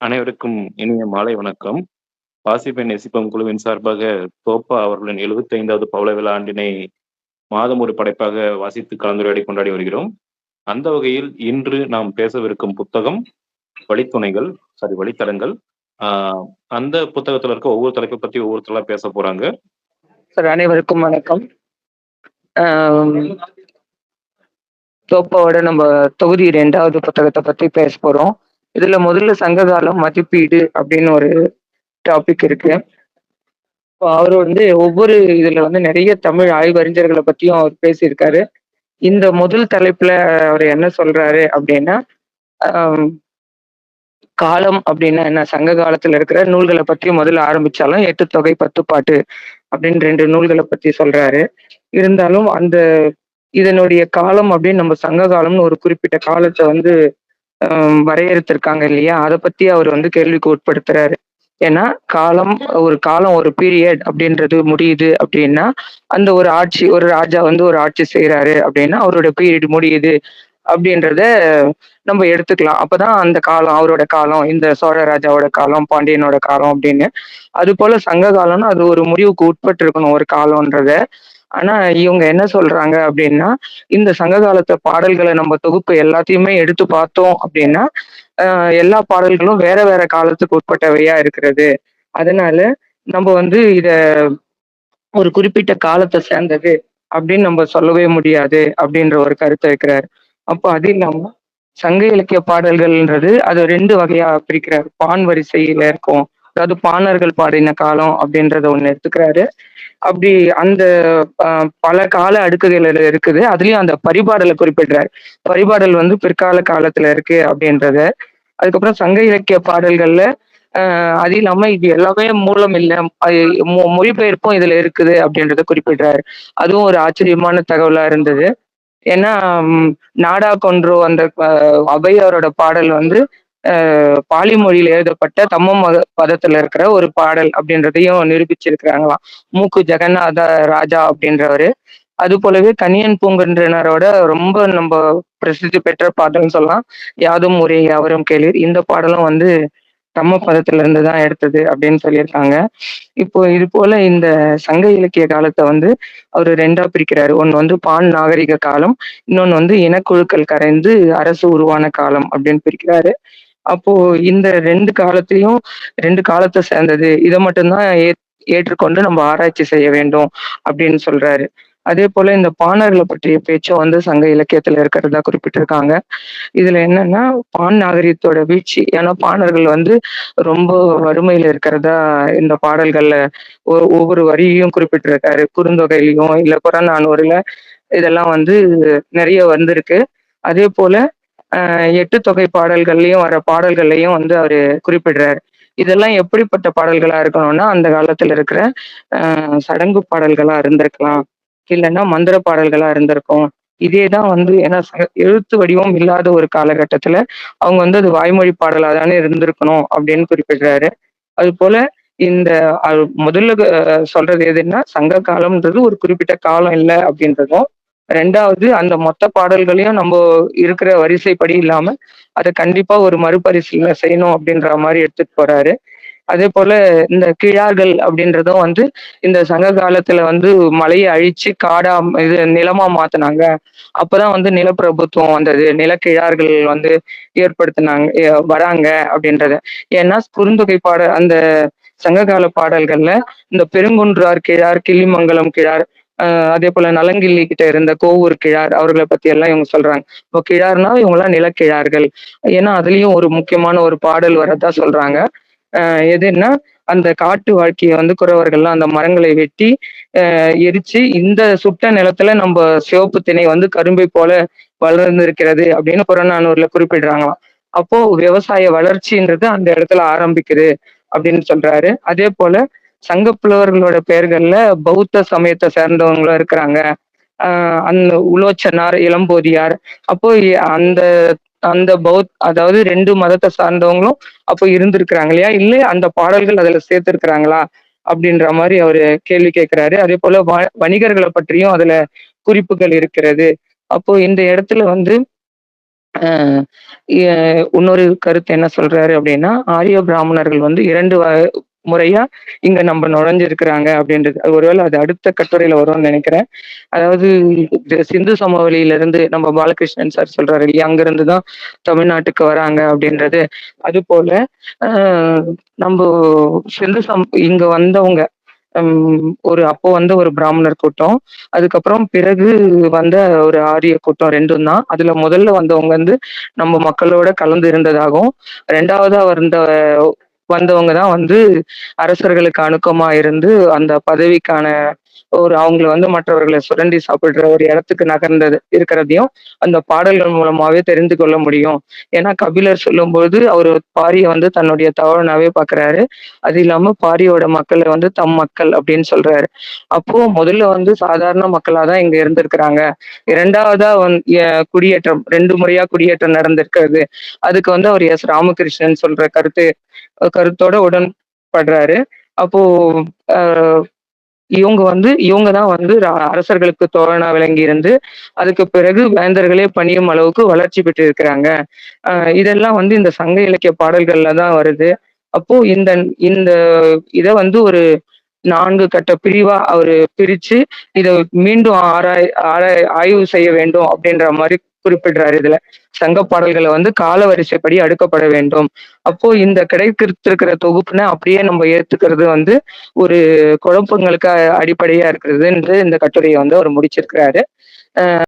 அனைவருக்கும் இனிய மாலை வணக்கம். வாசிப்பை நெசிப்பம் குழுவின் சார்பாக தோப்பா அவர்களின் 75வது பவள விழா ஆண்டினை மாதம் ஒரு படைப்பாக வாசித்து கலந்துரையாடி கொண்டாடி வருகிறோம். அந்த வகையில் இன்று நாம் பேசவிருக்கும் புத்தகம் வழித்துணைகள் சாரி வழித்தடங்கள். ஆஹ் அந்த புத்தகத்துல இருக்க ஒவ்வொரு தலைப்பை பத்தி ஒவ்வொருத்தரா பேச போறாங்க. சார் அனைவருக்கும் வணக்கம். தோப்பாவோட நம்ம தொகுதி ரெண்டாவது புத்தகத்தை பத்தி பேச போறோம். இதுல முதல்ல சங்ககாலம் மதிப்பீடு அப்படின்னு ஒரு டாபிக் இருக்கு. அவர் வந்து ஒவ்வொரு இதுல வந்து நிறைய தமிழ் ஆய்வறிஞர்களை பத்தியும் அவர் பேசியிருக்காரு. இந்த முதல் தலைப்புல அவர் என்ன சொல்றாரு அப்படின்னா, காலம் அப்படின்னா என்ன? சங்க காலத்துல இருக்கிற நூல்களை பத்தி முதல்ல ஆரம்பிச்சாலும், எட்டு தொகை, பத்து பாட்டு அப்படின்னு ரெண்டு நூல்களை பத்தி சொல்றாரு. இருந்தாலும் அந்த இதனுடைய காலம் அப்படின்னு நம்ம சங்க காலம்னு ஒரு குறிப்பிட்ட காலத்தை வந்து வரையறுத்திருக்காங்க இல்லையா? அதை பத்தி அவர் வந்து கேள்விக்கு உட்படுத்துறாரு. ஏன்னா, காலம் ஒரு காலம் ஒரு பீரியட் அப்படின்றது முடியுது அப்படின்னா, அந்த ஒரு ஆட்சி ஒரு ராஜா வந்து ஒரு ஆட்சி செய்யறாரு அப்படின்னா, அவரோட பீரியட் முடியுது அப்படின்றத நம்ம எடுத்துக்கலாம். அப்பதான் அந்த காலம் அவரோட காலம், இந்த சோழ ராஜாவோட காலம், பாண்டியனோட காலம் அப்படின்னு. அதுபோல சங்க காலம்னா அது ஒரு முடிவுக்கு உட்பட்டு இருக்கணும் ஒரு காலம்ன்றத. ஆனா இவங்க என்ன சொல்றாங்க அப்படின்னா, இந்த சங்க காலத்து பாடல்களை நம்ம தொகுப்பு எல்லாத்தையுமே எடுத்து பார்த்தோம் அப்படின்னா, எல்லா பாடல்களும் வேற வேற காலத்துக்கு உட்பட்டவையா இருக்கிறது. அதனால நம்ம வந்து இத ஒரு குறிப்பிட்ட காலத்தை சேர்ந்தது அப்படின்னு நம்ம சொல்லவே முடியாது அப்படின்ற ஒரு கருத்தை இருக்கிறார் அப்போ அது இல்லாம சங்க இலக்கிய பாடல்கள்ன்றது அது ரெண்டு வகையா பிரிக்கிறார். பான் வரிசையில இருக்கும். அதாவது பாணர்கள் பாடின காலம் அப்படின்றத ஒண்ணு எடுத்துக்கிறாரு. அப்படி அந்த பல கால அடுக்குகள் இருக்குது. அதுலயும் அந்த பரிபாடலை குறிப்பிடுறாரு பரிபாடல் வந்து பிற்கால காலத்துல இருக்கு அப்படின்றத. அதுக்கப்புறம் சங்க இலக்கிய பாடல்கள்ல அ அது இல்லாம இது எல்லாமே மூலம் இல்லை மொ மொழிபெயர்ப்பும் இதுல இருக்குது அப்படின்றத குறிப்பிடுறாரு. அதுவும் ஒரு ஆச்சரியமான தகவலா இருந்தது. ஏன்னா, நாடா கொன்றோ அந்த ப பாடல் வந்து பாலி மொழியில் எழுதப்பட்ட தம்மம் மத பதத்துல இருக்கிற ஒரு பாடல் அப்படின்றதையும் நிரூபிச்சிருக்கிறாங்களாம். மூக்கு ஜெகநாத ராஜா அப்படின்றவரு. அது போலவே கனியன் பூங்குன்றனரோட ரொம்ப நம்ம பிரசித்தி பெற்ற பாடல்னு சொல்லலாம். யாதும் ஒரே யாவரும் கேளீர். இந்த பாடலும் வந்து தம்ம பதத்துல இருந்து தான் எடுத்தது அப்படின்னு சொல்லியிருக்காங்க. இப்போ இது போல இந்த சங்க இலக்கிய காலத்தை வந்து அவர் ரெண்டா பிரிக்கிறாரு. ஒன்னு வந்து பான் நாகரிக காலம். இன்னொன்னு வந்து இனக்குழுக்கள் கரைந்து அரசு உருவான காலம் அப்படின்னு பிரிக்கிறாரு. அப்போ இந்த ரெண்டு காலத்தையும் ரெண்டு காலத்தை சேர்ந்தது. இதை மட்டும்தான் ஏற் ஏற்றுக்கொண்டு நம்ம ஆராய்ச்சி செய்ய வேண்டும் அப்படின்னு சொல்றாரு. அதேபோல இந்த பாணர்களை பற்றிய பேச்சும் வந்து சங்க இலக்கியத்துல இருக்கிறதா குறிப்பிட்டிருக்காங்க. இதுல என்னன்னா, பான் நாகரிகத்தோட வீழ்ச்சி. ஏன்னா பாணர்கள் வந்து ரொம்ப வறுமையில இருக்கிறதா இந்த பாடல்கள்ல ஒ ஒவ்வொரு வரியும் குறிப்பிட்டிருக்காரு. குறுந்தொகையிலையும் இல்ல புறநானூறுல இதெல்லாம் வந்து நிறைய வந்திருக்கு. அதே போல எட்டு தொகை பாடல்கள்லயும் வர பாடல்கள்லயும் வந்து அவரு குறிப்பிடுறாரு. இதெல்லாம் எப்படிப்பட்ட பாடல்களா இருக்கணும்னா, அந்த காலத்துல இருக்கிற சடங்கு பாடல்களா இருந்திருக்கலாம். இல்லைன்னா மந்திர பாடல்களா இருந்திருக்கும். இதே தான் வந்து ஏன்னா ச எழுத்து வடிவம் இல்லாத ஒரு காலகட்டத்துல, அவங்க வந்து அது வாய்மொழி பாடலா தானே இருந்திருக்கணும் அப்படின்னு குறிப்பிடுறாரு. அதுபோல இந்த முதல்ல சொல்றது எதுன்னா, சங்க காலம்ன்றது ஒரு குறிப்பிட்ட காலம் இல்லை அப்படின்றதும், ரெண்டாவது அந்த மொத்த பாடல்களையும் நம்ம இருக்கிற வரிசைப்படி இல்லாம, அதை கண்டிப்பா ஒரு மறுபரிசீலனை செய்யணும் அப்படின்ற மாதிரி எடுத்துட்டு போறாரு. அதேபோல இந்த கிழார்கள் அப்படின்றதும் வந்து இந்த சங்க காலத்துல வந்து மலையை அழிச்சு காடா இது நிலமா மாத்தினாங்க அப்பதான் வந்து நிலப்பிரபுத்துவம் வந்தது. நிலக்கிழார்கள் வந்து ஏற்படுத்துனாங்க வராங்க அப்படின்றத. ஏன்னா குறுந்தொகை பாட அந்த சங்ககால பாடல்கள்ல இந்த பெருங்குன்றார் கிழார், கிளிமங்கலம் கிழார், அதே போல நலங்கிள்ளி கிட்ட இருந்த கோவூர் கிழார் அவர்களை பத்தி எல்லாம் இவங்க சொல்றாங்க. இப்போ கிழார்னா இவங்கலாம் நிலக்கிழார்கள். ஏன்னா அதுலயும் ஒரு முக்கியமான ஒரு பாடல் வரதா சொல்றாங்க. எதுன்னா, அந்த காட்டு வாழ்க்கையை வந்து குறவர்கள்லாம் அந்த மரங்களை வெட்டி, அ எரிச்சு இந்த சுட்ட நிலத்துல நம்ம சிவப்பு திணை வந்து கரும்பை போல வளர்ந்திருக்கிறது அப்படின்னு புறநானூர்ல குறிப்பிடுறாங்களாம். அப்போ விவசாய வளர்ச்சின்றது அந்த இடத்துல ஆரம்பிக்குது அப்படின்னு சொல்றாரு. அதேபோல சங்க புலவர்களோட பெயர்கள்ல பௌத்த சமயத்தை சேர்ந்தவங்களும் இருக்கிறாங்க. ஆஹ் அந்த உலோச்சனார், இளம்போதியார் அப்போ அந்த அந்த பௌத் அதாவது ரெண்டு மதத்தை சார்ந்தவங்களும் அப்போ இருந்திருக்கிறாங்க இல்லையா? இல்லை அந்த பாடல்கள் அதுல சேர்த்திருக்கிறாங்களா? அப்படின்ற மாதிரி அவரு கேள்வி கேட்கிறாரு. அதேபோல வ வணிகர்களை பற்றியும் அதுல குறிப்புகள் இருக்கிறது. அப்போ இந்த இடத்துல வந்து இன்னொரு கருத்து என்ன சொல்றாரு அப்படின்னா ஆரிய பிராமணர்கள் வந்து இரண்டு வ- முறையா இங்க நம்ம நுழைஞ்சிருக்கிறாங்க அப்படின்றது. அது ஒருவேளை அது அடுத்த கட்டுரையில வரும்னு நினைக்கிறேன். அதாவது சிந்து சமவெளியில இருந்து நம்ம பாலகிருஷ்ணன் சார் சொல்றாரு இல்லையா? அங்கிருந்து தான் தமிழ்நாட்டுக்கு வராங்க அப்படின்றது. அது போல நம்ம சிந்து சம் இங்க வந்தவங்க ஒரு அப்போ வந்த ஒரு பிராமணர் கூட்டம் அதுக்கப்புறம் பிறகு வந்த ஒரு ஆரிய கூட்டம் ரெண்டும் தான். அதுல முதல்ல வந்தவங்க வந்து நம்ம மக்களோட கலந்து இருந்ததாகவும் ரெண்டாவதா வந்த வந்தவங்க தான் வந்து அரசர்களுக்கு அணுக்கமா இருந்து அந்த பதவிக்கான ஒரு அவங்கள வந்து மற்றவர்களை சுரண்டி சாப்பிடுற ஒரு இடத்துக்கு நகர்ந்தது இருக்கிறதையும் அந்த பாடல்கள் மூலமாவே தெரிந்து கொள்ள முடியும். ஏன்னா கபிலர் சொல்லும்போது அவர் பாரியை வந்து தன்னுடைய தவறனாவே பாக்குறாரு. அது இல்லாம பாரியோட மக்களை வந்து தம் மக்கள் அப்படின்னு சொல்றாரு. அப்போ முதல்ல வந்து சாதாரண மக்களா தான் இங்க இருந்திருக்கிறாங்க. இரண்டாவதா வந்து குடியேற்றம் ரெண்டு முறையா குடியேற்றம் நடந்திருக்கிறது. அதுக்கு வந்து அவர் எஸ். ராமகிருஷ்ணன் சொல்ற கருத்து கருத்தோட உடன்படுறாரு. அப்போ ஆஹ், இவங்க வந்து இவங்க தான் வந்து அரசர்களுக்கு தோழனா விளங்கி இருந்து அதுக்கு பிறகு வேந்தர்களே பணியும் அளவுக்கு வளர்ச்சி பெற்று இருக்கிறாங்க ஆஹ் இதெல்லாம் வந்து இந்த சங்க இலக்கிய பாடல்கள்ல தான் வருது. அப்போ இந்த இந்த இதை வந்து ஒரு நான்கு கட்ட பிரிவா அவரு பிரிச்சு இதை மீண்டும் ஆராய் ஆராய் ஆய்வு செய்ய வேண்டும் அப்படின்ற மாதிரி குறிப்பிடுறாரு இதுல. சங்க பாடல்களை வந்து கால வரிசைப்படி அடுக்கப்பட வேண்டும். அப்போ இந்த கிடைத்திருக்கிற தொகுப்புனை அப்படியே நம்ம ஏத்துக்கிறது வந்து ஒரு குழப்பங்களுக்கு அடிப்படையா இருக்கிறது என்று இந்த கட்டுரையை வந்து அவர் முடிச்சிருக்கிறாரு.